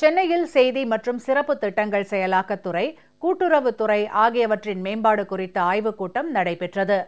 சென்னையில் செய்தி மற்றும் சிறப்பு திட்டங்கள் செயலாக்கத்துறை கூட்டுறவுத்துறை ஆகியவற்றின் மேம்பாடு குறித்த ஆய்வுக் கூட்டம் நடைபெற்றது.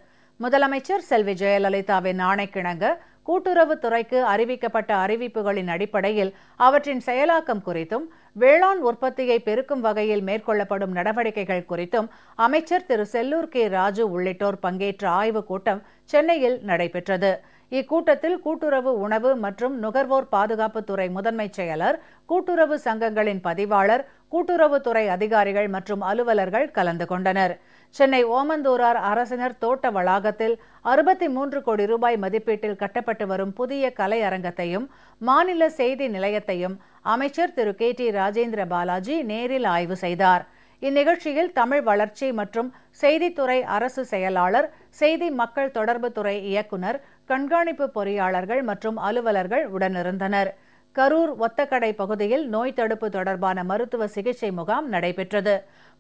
முதலமைச்சர் செல்வி ஜெயலலிதாவின் ஆணைக்கிணங்க கூட்டுறவுத்துறைக்கு அறிவிக்கப்பட்ட அறிவிப்புகளின் அடிப்படையில் அவற்றின் செயலாக்கம் குறித்தும் வேளாண் உற்பத்தியை பெருக்கும் வகையில் மேற்கொள்ளப்படும் நடவடிக்கைகள் குறித்தும் அமைச்சர் திரு செல்லூர் கே. ராஜு உள்ளிட்டோர் பங்கேற்ற ஆய்வுக் கூட்டம் சென்னையில் நடைபெற்றது. இக்கூட்டத்தில் கூட்டுறவு உணவு மற்றும் நுகர்வோர் பாதுகாப்புத்துறை முதன்மைச் செயலர் கூட்டுறவு சங்கங்களின் பதிவாளர் கூட்டுறவுத்துறை அதிகாரிகள் மற்றும் அலுவலர்கள் கலந்து கொண்டனர். சென்னை ஓமந்தூரார் அரசினர் தோட்ட வளாகத்தில் அறுபத்தி மூன்று கோடி ரூபாய் மதிப்பீட்டில் கட்டப்பட்டு வரும் புதிய கலையரங்கத்தையும் மாநில செய்தி நிலையத்தையும் அமைச்சர் திரு. கே. டி. ராஜேந்திர பாலாஜி நேரில் ஆய்வு செய்தார். இந்நிகழ்ச்சியில் தமிழ் வளர்ச்சி மற்றும் செய்தித்துறை அரசு செயலாளர் செய்தி மக்கள் தொடர்புத்துறை இயக்குநர் கண்காணிப்பு பொறியாளர்கள் மற்றும் அலுவலர்கள் உடனிருந்தனர். கரூர் ஒத்தக்கடை பகுதியில் நோய் தடுப்பு தொடர்பான மருத்துவ சிகிச்சை முகாம் நடைபெற்றது.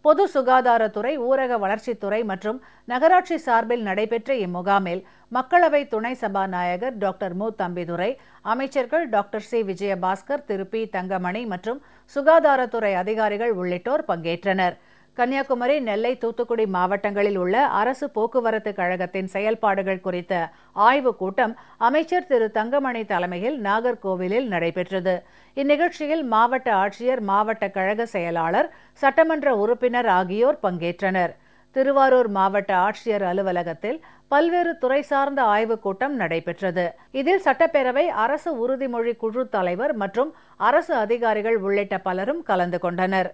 பொது சுகாதாரத்துறை ஊரக வளர்ச்சித்துறை மற்றும் நகராட்சி சார்பில் நடைபெற்ற இம்முகாமில் மக்களவை துணை சபாநாயகர் டாக்டர் மு. தம்பிதுரை அமைச்சர்கள் டாக்டர் சி. விஜயபாஸ்கர் திரு. பி. தங்கமணி மற்றும் சுகாதாரத்துறை அதிகாரிகள் உள்ளிட்டோர் பங்கேற்றனர். கன்னியாகுமரி நெல்லை தூத்துக்குடி மாவட்டங்களில் உள்ள அரசு போக்குவரத்து கழகத்தின் செயல்பாடுகள் குறித்த ஆய்வுக் கூட்டம் அமைச்சர் திரு தங்கமணி தலைமையில் நாகர்கோவிலில் நடைபெற்றது. இந்நிகழ்ச்சியில் மாவட்ட ஆட்சியர் மாவட்ட கழக செயலாளர் சட்டமன்ற உறுப்பினர் ஆகியோர் பங்கேற்றனர். திருவாரூர் மாவட்ட ஆட்சியர் அலுவலகத்தில் பல்வேறு துறை சார்ந்த ஆய்வுக் கூட்டம் நடைபெற்றது. இதில் சட்டப்பேரவை அரசு உறுதிமொழி குழு தலைவர் மற்றும் அரசு அதிகாரிகள் உள்ளிட்ட பலரும் கலந்து கொண்டனர்.